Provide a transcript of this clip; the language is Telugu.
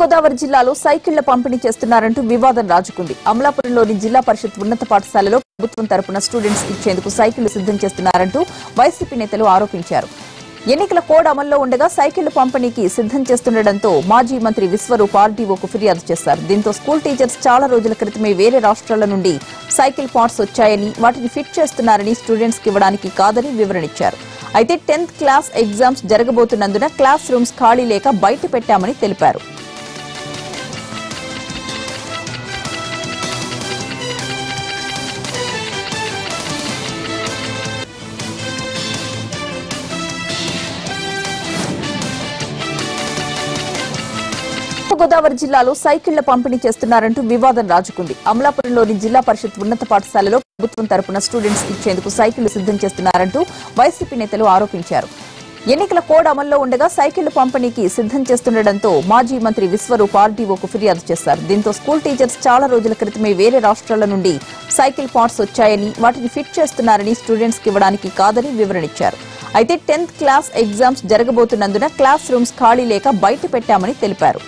గోదావరి జిల్లాలో సైకిళ్ళ పంపిణీ చేస్తున్నారంటూ వివాదం రాజుకుంది. అమలాపురంలోని జిల్లా పరిషత్ ఉన్నత పాఠశాలలో ప్రభుత్వం తరపున స్టూడెంట్స్ ఇచ్చేందుకు సైకిళ్ళు సిద్ధం చేస్తున్నారంటూ వైసీపీ నేతలు ఆరోపించారు. ఎన్నికల కోడ్ అమల్లో ఉండగా సైకిళ్ళు పంపిణీకి సిద్ధం చేస్తుండటంతో మాజీ మంత్రి విశ్వరూప్ ఆర్డీఓకు ఫిర్యాదు చేశారు. దీంతో స్కూల్ టీచర్స్ చాలా రోజుల క్రితమే వేరే రాష్ట్రాల నుండి సైకిల్ పార్ట్స్ వచ్చాయని వాటిని ఫిట్ చేస్తున్నారని స్టూడెంట్స్కి ఇవ్వడానికి కాదని వివరణిచ్చారు అయితే టెన్త్ క్లాస్ ఎగ్జామ్స్ జరగబోతున్నందున క్లాస్ రూమ్స్ ఖాళీ లేక బయట పెట్టామని తెలిపారు. గోదావరి జిల్లాలో సైకిళ్ళ పంపిణీ చేస్తున్నారంటూ వివాదం రాజుకుంది. అమలాపురంలోని జిల్లా పరిషత్ ఉన్నత పాఠశాలలో ప్రభుత్వం తరపున స్టూడెంట్స్ ఇచ్చేందుకు సైకిళ్ళు సిద్ధం చేస్తున్నారంటూ వైసీపీ నేతలు ఆరోపించారు. ఎన్నికల కోడ్ అమల్లో ఉండగా సైకిళ్ళు పంపిణీకి సిద్ధం చేస్తుండటంతో మాజీ మంత్రి విశ్వరూప్ ఆర్డీఓకు ఫిర్యాదు చేశారు. దీంతో స్కూల్ టీచర్స్ చాలా రోజుల క్రితమే వేరే రాష్ట్రాల నుండి సైకిల్ పార్ట్స్ వచ్చాయని వాటిని ఫిట్ చేస్తున్నారని స్టూడెంట్స్కి ఇవ్వడానికి కాదని వివరణిచ్చారు అయితే టెన్త్ క్లాస్ ఎగ్జామ్స్ జరగబోతున్నందున క్లాస్ రూమ్స్ ఖాళీ లేక బయట పెట్టామని తెలిపారు.